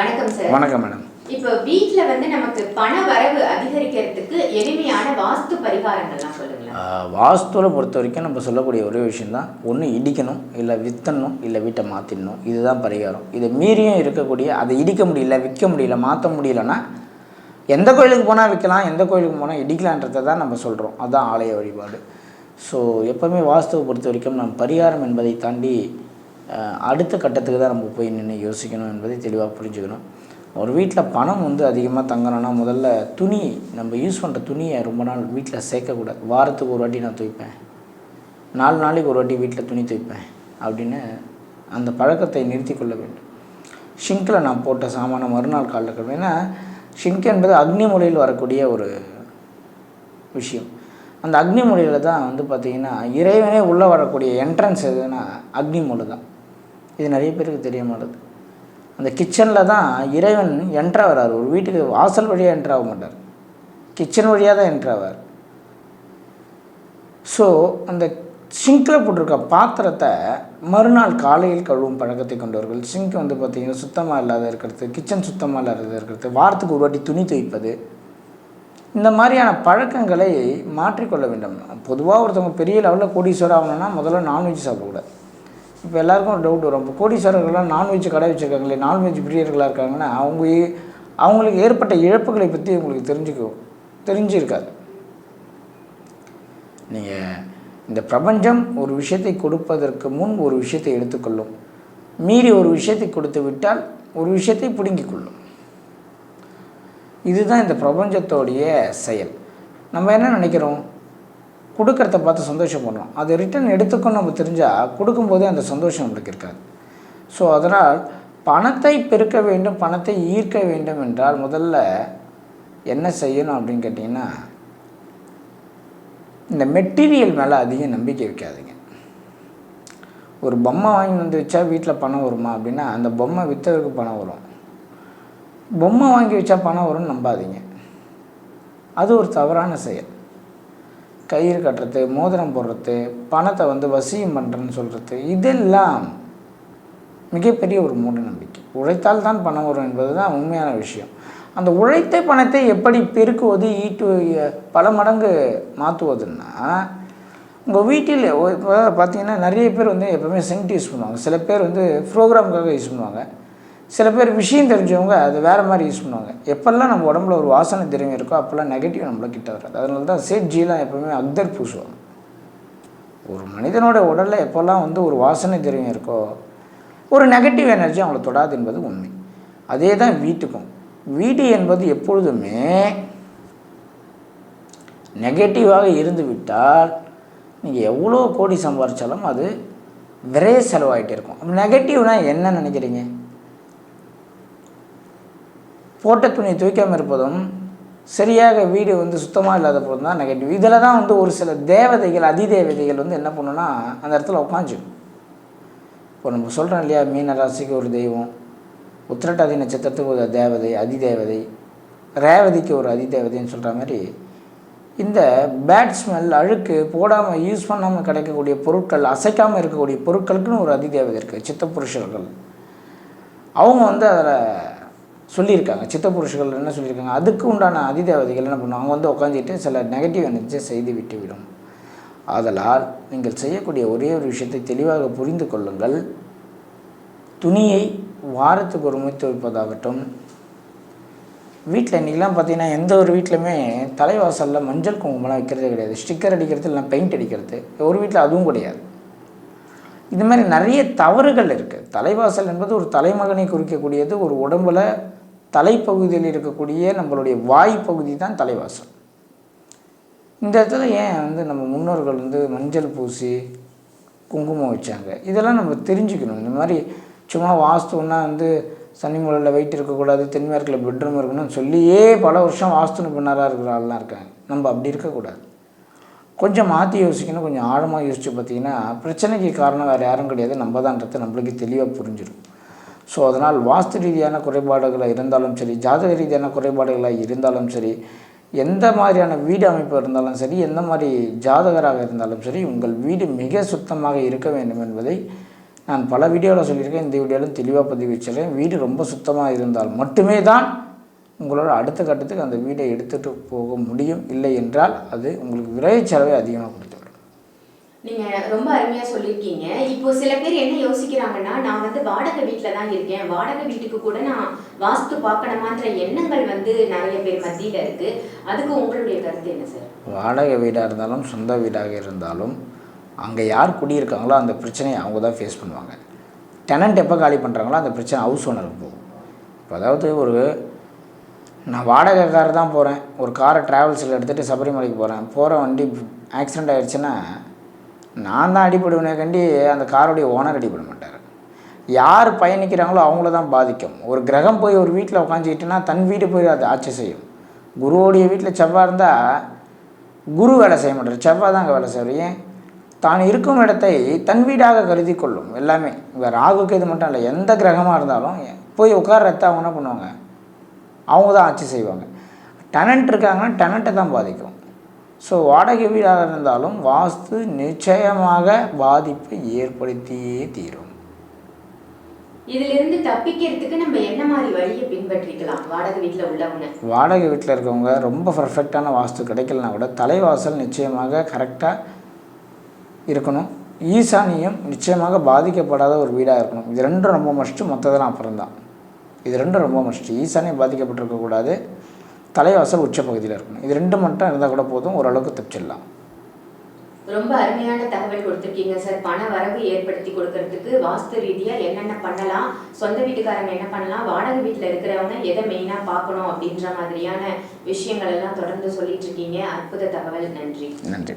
வணக்கம் சார் வணக்கம் மேடம் இப்போ வீட்ல வந்து நமக்கு பண வரவு அதிகரிக்கிறதுக்கு எளிமையான வாஸ்து பரிகாரங்கள்லாம் சொல்லுங்களேன். ஆஹ் வாஸ்துவை பொறுத்த வரைக்கும் நம்ம சொல்லக்கூடிய ஒரே விஷயந்தான் ஒன்று இடிக்கணும் இல்லை வித்தணும் இல்லை வீட்டை மாற்றிடணும் இதுதான் பரிகாரம். இதை மீறியும் இருக்கக்கூடிய அதை இடிக்க முடியல விற்க முடியல மாற்ற முடியலன்னா எந்த கோயிலுக்கு போனால் விற்கலாம் எந்த கோயிலுக்கு போனால் இடிக்கலான்றதை தான் நம்ம சொல்கிறோம் அதுதான் ஆலய வழிபாடு. ஸோ எப்போவுமே வாஸ்துவை பொறுத்த வரைக்கும் நம்ம பரிகாரம் என்பதை தாண்டி அடுத்த கட்டத்துக்கு தான் நம்ம போய் நின்று யோசிக்கணும் என்பதை தெளிவாக புரிஞ்சுக்கணும். ஒரு வீட்டில் பணம் வந்து அதிகமாக தங்கணும்னா முதல்ல துணி நம்ம யூஸ் பண்ணுற துணியை ரொம்ப நாள் வீட்டில் சேர்க்கக்கூடாது. வாரத்துக்கு ஒரு வாட்டி நான் துவைப்பேன். நாலு நாளைக்கு ஒரு வாட்டி வீட்டில் துணி துவைப்பேன் அப்படின்னு அந்த பழக்கத்தை நிறுத்தி கொள்ள வேண்டும். ஷிங்கில் நான் போட்ட சாமான மறுநாள் காலில் கழுவேன் ஏன்னா ஷிங்க் என்பது அக்னி மொழியில் வரக்கூடிய ஒரு விஷயம். அந்த அக்னி மொழியில் தான் வந்து பார்த்திங்கன்னா இறைவனே உள்ளே வரக்கூடிய என்ட்ரன்ஸ் எதுனா அக்னி மொழி தான் இது நிறைய பேருக்கு தெரிய மாட்டேது. அந்த கிச்சனில் தான் இறைவன் என்ட்ரா வரார் ஒரு வீட்டுக்கு வாசல் வழியாக என்ட்ராக மாட்டார். கிச்சன் வழியாக தான் என்ட்ராவார் ஸோ அந்த சிங்கில் போட்டிருக்க பாத்திரத்தை மறுநாள் காலையில் கழுவும் பழக்கத்தை கொண்டவர்கள் சிங்க் வந்து பார்த்திங்கன்னா சுத்தமாக இல்லாத இருக்கிறது கிச்சன் சுத்தமாக இல்லாத இருக்கிறது வாரத்துக்கு ஒரு வாட்டி துணி துவைப்பது இந்த மாதிரியான பழக்கங்களை மாற்றிக்கொள்ள வேண்டும். பொதுவாக ஒருத்தவங்க பெரிய லெவலில் கோடீஸ்வரர் ஆகணும்னா முதல்ல நான்வெஜ் சாப்பிடக்கூடாது. இப்போ எல்லாருக்கும் ஒரு டவுட் வரும். இப்போ கோடீஸ்வரர்கள்லாம் நான்வெஜ் கடை வச்சுருக்காங்களே நான்வெஜ் பிரியர்களாக இருக்காங்கன்னா அவங்க அவங்களுக்கு ஏற்பட்ட இழப்புகளை பற்றி உங்களுக்கு தெரிஞ்சுக்கும் தெரிஞ்சிருக்காது. நீங்கள் இந்த பிரபஞ்சம் ஒரு விஷயத்தை கொடுப்பதற்கு முன் ஒரு விஷயத்தை எடுத்துக்கொள்ளும். மீறி ஒரு விஷயத்தை கொடுத்து விட்டால் ஒரு விஷயத்தை பிடுங்கிக் கொள்ளும் இதுதான் இந்த பிரபஞ்சத்தோடைய செயல். நம்ம என்ன நினைக்கிறோம்? கொடுக்கறத பார்த்து சந்தோஷப்படுறோம் அதை ரிட்டர்ன் எடுத்துக்கணும் நம்ம தெரிஞ்சால் கொடுக்கும்போதே அந்த சந்தோஷம் நம்மளுக்கு இருக்காது. ஸோ அதனால் பணத்தை பெருக்க வேண்டும் பணத்தை ஈர்க்க வேண்டும் என்றால் முதல்ல என்ன செய்யணும் அப்படின்னு கேட்டிங்கன்னா இந்த மெட்டீரியல் மேலே அதிக நம்பிக்கை வைக்காதீங்க. ஒரு பொம்மை வாங்கி வந்து வச்சா வீட்டில் பணம் வருமா அப்படின்னா அந்த பொம்மை விற்றதுக்கு பணம் வரும். பொம்மை வாங்கி வச்சா பணம் வரும்னு நம்பாதீங்க. அது ஒரு தவறான செயல். கயிறு கட்டுறது மோதிரம் போடுறது பணத்தை வந்து வசியம் பண்ணுறேன்னு சொல்கிறது இதெல்லாம் மிகப்பெரிய ஒரு மூட நம்பிக்கை உழைத்தால் தான் பணம் வரும் என்பது தான் உண்மையான விஷயம். அந்த உழைத்த பணத்தை எப்படி பெருக்குவது ஈட்டு பல மடங்கு மாற்றுவதுன்னா உங்கள் வீட்டில் பார்த்தீங்கன்னா நிறைய பேர் வந்து எப்போவுமே சென்ட் யூஸ் பண்ணுவாங்க. சில பேர் வந்து ப்ரோக்ராமுக்காக யூஸ் பண்ணுவாங்க. சில பேர் விஷயம் தெரிஞ்சவங்க அது வேறு மாதிரி யூஸ் பண்ணுவாங்க. எப்போல்லாம் நம்ம உடம்புல ஒரு வாசனை திறமை இருக்கோ அப்போல்லாம் நெகட்டிவ் நம்மள கிட்ட வராது. அதனால தான் சேட்ஜிலாம் எப்போவுமே அக்தர் பூசுவாங்க. ஒரு மனிதனோட உடலில் எப்போல்லாம் வந்து ஒரு வாசனை திறமை இருக்கோ ஒரு நெகட்டிவ் எனர்ஜி அவங்கள தொடாது என்பது உண்மை. அதே தான் வீட்டுக்கும். வீடு என்பது எப்பொழுதுமே நெகட்டிவாக இருந்து விட்டால் நீங்கள் எவ்வளோ கோடி சம்பாரித்தாலும் அது விரைய செலவாயிட்டே இருக்கும். நெகட்டிவ்னால் என்ன நினைக்கிறீங்க? போட்ட துணியை துவைக்காமல் இருப்பதும் சரியாக வீடு வந்து சுத்தமாக இல்லாத போதும் தான் நெகட்டிவ் இதில் தான் வந்து ஒரு சில தேவதைகள் அதிதேவதைகள் வந்து என்ன பண்ணுன்னா அந்த இடத்துல உட்காந்துக்கும் இப்போ நம்ம சொல்கிறோம் இல்லையா மீன ராசிக்கு ஒரு தெய்வம் உத்திரட்டாதி நட்சத்திரத்துக்கு ஒரு தேவதை அதிதேவதை ரேவதிக்கு ஒரு அதிதேவதைன்னு சொல்கிற மாதிரி இந்த பேட் ஸ்மெல் அழுக்கு போடாமல் யூஸ் பண்ணாமல் கிடைக்கக்கூடிய பொருட்கள் அசைக்காமல் இருக்கக்கூடிய பொருட்களுக்குன்னு ஒரு அதிதேவதை இருக்குது சித்தப்புருஷர்கள் அவங்க வந்து அதில் சொல்லியிருக்காங்க. சித்தப்புருஷர்கள் என்ன சொல்லியிருக்காங்க? அதுக்கு உண்டான அதிதேவதைகள் என்ன பண்ணுவாங்க? அவங்க வந்து உட்காந்துட்டு சில நெகட்டிவ் எனர்ஜியை செய்து விட்டுவிடும். ஆதலால் நீங்கள் செய்யக்கூடிய ஒரே ஒரு விஷயத்தை தெளிவாக புரிந்து கொள்ளுங்கள். துணியை வாரத்துக்கு ஒரு முறை துவைப்பதாகட்டும். வீட்டில் இன்றைக்கெலாம் பார்த்தீங்கன்னா எந்த ஒரு வீட்லையுமே தலைவாசலில் மஞ்சள் குங்குமம்லாம் வைக்கிறதே கிடையாது. ஸ்டிக்கர் அடிக்கிறது இல்லை பெயிண்ட் அடிக்கிறது. ஒரு வீட்டில் அதுவும் கிடையாது. இது மாதிரி நிறைய தவறுகள் இருக்குது தலைவாசல் என்பது ஒரு தலைமகனை குறிக்கக்கூடியது ஒரு உடம்பில் தலைப்பகுதியில் இருக்கக்கூடிய நம்மளுடைய வாய் பகுதி தான் தலைவாசல். இந்த இடத்துல ஏன் வந்து நம்ம முன்னோர்கள் வந்து மஞ்சள் பூசி குங்குமம் வச்சாங்க? இதெல்லாம் நம்ம தெரிஞ்சுக்கணும். இந்த மாதிரி சும்மா வாஸ்துன்னா வந்து சனிமூலையில் வெயிட் இருக்கக்கூடாது தென்மேற்கில் பெட்ரூம் இருக்கணும்னு சொல்லியே பல வருஷம் வாஸ்துன்னு நிபுணராக இருக்கிற ஆள்லாம் இருக்காங்க. நம்ம அப்படி இருக்கக்கூடாது. கொஞ்சம் மாற்றி யோசிக்கணும். கொஞ்சம் ஆழமாக யோசித்து பார்த்தீங்கன்னா பிரச்சனைக்கு காரணம் வேறு யாரும் கிடையாது. நம்ம தான்றது நம்மளுக்கு தெளிவாக புரிஞ்சிடும் ஸோ அதனால் வாஸ்து ரீதியான குறைபாடுகளாக இருந்தாலும் சரி ஜாதக ரீதியான குறைபாடுகளாக இருந்தாலும் சரி எந்த மாதிரியான வீடு அமைப்பு இருந்தாலும் சரி எந்த மாதிரி ஜாதகராக இருந்தாலும் சரி உங்கள் வீடு மிக சுத்தமாக இருக்க வேண்டும் என்பதை நான் பல வீடியோவில் சொல்லியிருக்கேன். இந்த வீடியோவிலும் தெளிவாக பதிவு வச்சிருக்கேன் வீடு ரொம்ப சுத்தமாக இருந்தால் மட்டுமே தான் உங்களோட அடுத்த கட்டத்துக்கு அந்த வீடை எடுத்துகிட்டு போக முடியும். இல்லை என்றால் அது உங்களுக்கு விரைவு செலவை அதிகமாக கொடுக்கும். நீங்க ரொம்ப அருமையா சொல்லியிருக்கீங்க. இப்போ சில பேர் என்ன யோசிக்கிறாங்கன்னா நான் வந்து வாடகை வீட்டில தான் இருக்கேன். வாடகை வீட்டுக்கு கூட நான் வாஸ்து பார்க்கணுமான்ற எண்ணங்கள் வந்து நிறைய பேர் மத்தியில இருக்கு. அதுக்கு உங்களுடைய கருத்து என்ன சார்? வாடகை வீடாக இருந்தாலும் சொந்த வீடாக இருந்தாலும் அங்கே யார் குடியிருக்காங்களோ அந்த பிரச்சனையை அவங்க தான் ஃபேஸ் பண்ணுவாங்க. டெனண்ட் எப்போ காலி பண்ணுறாங்களோ அந்த பிரச்சனை ஹவுஸ் ஓனருக்கு போகும். இப்போ அதாவது ஒரு நான் வாடகை கார் தான் போகிறேன் ஒரு காரை ட்ராவல்ஸில் எடுத்துகிட்டு சபரிமலைக்கு போகிறேன் போகிற வண்டி ஆக்சிடெண்ட் ஆகிடுச்சுன்னா நான் தான் அடிபடுவேனே கண்டி அந்த காரோடைய ஓனர் அடிபட மாட்டார். யார் பயணிக்கிறாங்களோ அவங்கள தான் பாதிக்கும். ஒரு கிரகம் போய் ஒரு வீட்டில் உட்காந்துக்கிட்டுனா தன் வீடு போய் அது ஆட்சி செய்யும். குருவோடைய வீட்டில் செவ்வாய் இருந்தால் குரு வேலை செய்ய மாட்டார். செவ்வாய் தான் அங்கே வேலை செய்வார். ஏன்? தான் இருக்கும் இடத்தை தன் வீடாக கருதி கொள்ளும். எல்லாமே. இங்கே ராகுக்கு இது மட்டும் இல்லை எந்த கிரகமாக இருந்தாலும் போய் உட்கார்றத அவங்க என்ன பண்ணுவாங்க? அவங்க தான் ஆட்சி செய்வாங்க. டெனண்ட் இருக்காங்கன்னா டெனண்ட்டை தான் பாதிக்கும். ஸோ வாடகை வீடாக இருந்தாலும் வாஸ்து நிச்சயமாக பாதிப்பை ஏற்படுத்தியே தீரும். இதுல இருந்து தப்பிக்கிறதுக்கு நம்ம என்ன மாதிரி வழியை பின்பற்றிக்கலாம்? வாடகை வீட்டுல உள்ளவங்க வாடகை வீட்டில் இருக்கவங்க ரொம்ப பர்ஃபெக்டான வாஸ்து கிடைக்கலனா கூட தலைவாசல் நிச்சயமாக கரெக்டாக இருக்கணும். ஈசானியம் நிச்சயமாக பாதிக்கப்படாத ஒரு வீடாக இருக்கணும். இது ரெண்டும் ரொம்ப மஸ்ட்டு மற்றதெல்லாம் அப்புறம் தான் இது ரெண்டும் ரொம்ப மஸ்ட்டு ஈசானியம் பாதிக்கப்பட்டிருக்கக்கூடாது. தலைவாசல் உச்ச பகுதியில் இருக்கணும். இது ரெண்டு மட்டும் இருந்தால் கூட போதும். ஓரளவுக்கு தப்பிச்சிடலாம். ரொம்ப அருமையான தகவல் கொடுத்துருக்கீங்க சார். பண வரவு ஏற்படுத்தி கொடுக்கறதுக்கு வாஸ்து ரீதியா என்னென்ன பண்ணலாம்? சொந்த வீட்டுக்காரங்க என்ன பண்ணலாம்? வாடகை வீட்டுல இருக்கிறவங்க எதை மெயினா பார்க்கணும் அப்படின்ற மாதிரியான விஷயங்கள் எல்லாம் தொடர்ந்து சொல்லிட்டு இருக்கீங்க. அற்புத தகவல். நன்றி. நன்றி.